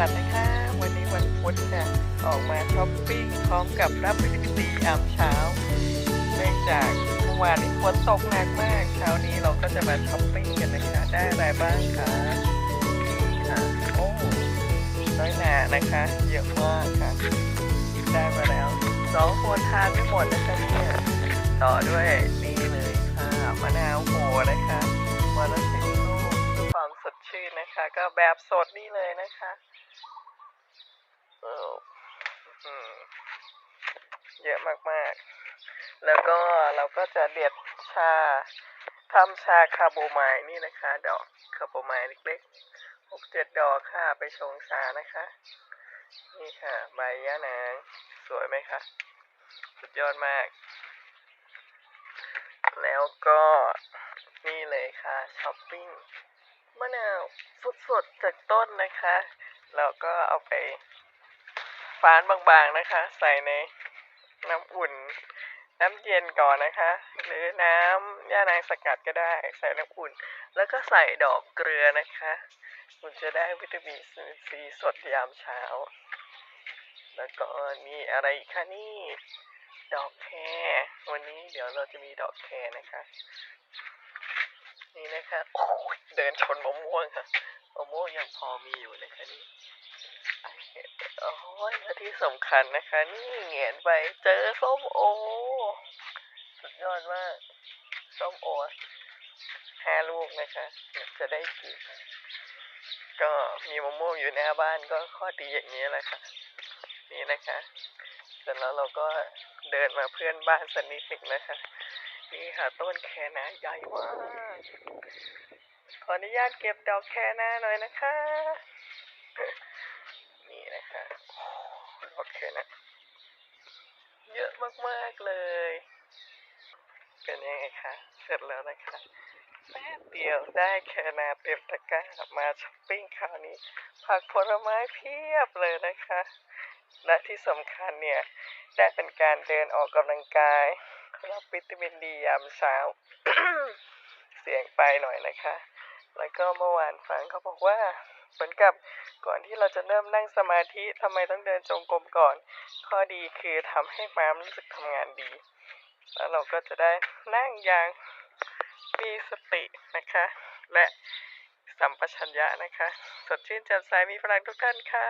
วัสดีค่ะวันนี้วันพุธค่ะ ออกมาช้อปปิ้งพร้อมกับรับวิตามินซียามเช้าเนื่องจากเมื่อวานนี้ฝนตกหนักมาก เช้านี้เราก็จะมาช้อปปิ้งกันนะคะ ได้อะไรบ้างคะค่ะ โอ้น้อยหนานะคะ เยอะมากค่ะ ได้มาแล้วสองคนทานไม่หมดนะคะเนี่ยต่อด้วยนี่เลยค่ะมะนาวโหนะคะวันละสิบลูกความสดชื่นนะคะ ก็แบบสดนี่เลยนะคะ เอออืมเยอะมากๆ แล้วก็เราก็จะเด็ดชาทำชาคาโบไมล์นี่นะคะ ดอกคาโบไมล์เล็กๆหกเจ็ดดอกค่ะไปชงชานะคะ นี่ค่ะ ใบยะนางสวยไหมคะ สุดยอดมาก แล้วก็นี่เลยค่ะช้อปปิ้งมะนาวสดๆจากต้นนะคะ เราก็เอาไป ฝานบางๆนะคะ ใส่ในน้ำอุ่น น้ำเย็นก่อนนะคะ หรือน้ำย่านางสกัดก็ได้ ใส่น้ำอุ่น แล้วก็ใส่ดอกเกลือนะคะคุณจะได้วิตามินซีสดยามเช้า แล้วก็นี่อะไรคะนี่ดอกแคร์วันนี้เดี๋ยวเราจะมีดอกแคร์นะคะ นี่นะคะโอ้ยเดินชนมะม่วงค่ะมะม่วงยังพอมีอยู่นะคะนี่ โอ้ยและที่สำคัญนะคะ นี่เหงียนไปเจอส้มโอ สุดยอดมาก ส้มโอห้าลูกนะคะ จะได้กินก็มีมะม่วงอยู่หน้าบ้านก็ข้อดีอย่างนี้แหละค่ะ นี่นะคะเสร็จแล้วเราก็เดินมาเพื่อนบ้านสักนิดหนึ่งนะคะ นี่ค่ะต้นแคนาใหญ่มาก ขออนุญาตเก็บดอกแคนาหน่อยนะคะ นี่นะคะโอ้ดอก แคนาเยอะมากๆเลย เป็นยังไงคะ เสร็จแล้วนะคะแป๊บเดียวได้แคนาเต็มตะกร้ามาช้อปปิ้งคราวนี้ ผักผลไม้เพียบเลยนะคะ และที่สำคัญเนี่ย ได้เป็นการเดินออกกำลังกายรับวิตามินดียามเช้า เสียงไปหน่อยนะคะ แล้วก็เมื่อวานฟังเขาบอกว่า เหมือนกับก่อนที่เราจะเริ่มนั่งสมาธิทำไมต้องเดินจงกรมก่อน ข้อดีคือทำให้ม้ามรู้สึกทำงานดี แล้วเราก็จะได้นั่งอย่างมีสตินะคะ และสัมปชัญญะนะคะ สดชื่นแจ่มใสมีพลังทุกท่านค่ะ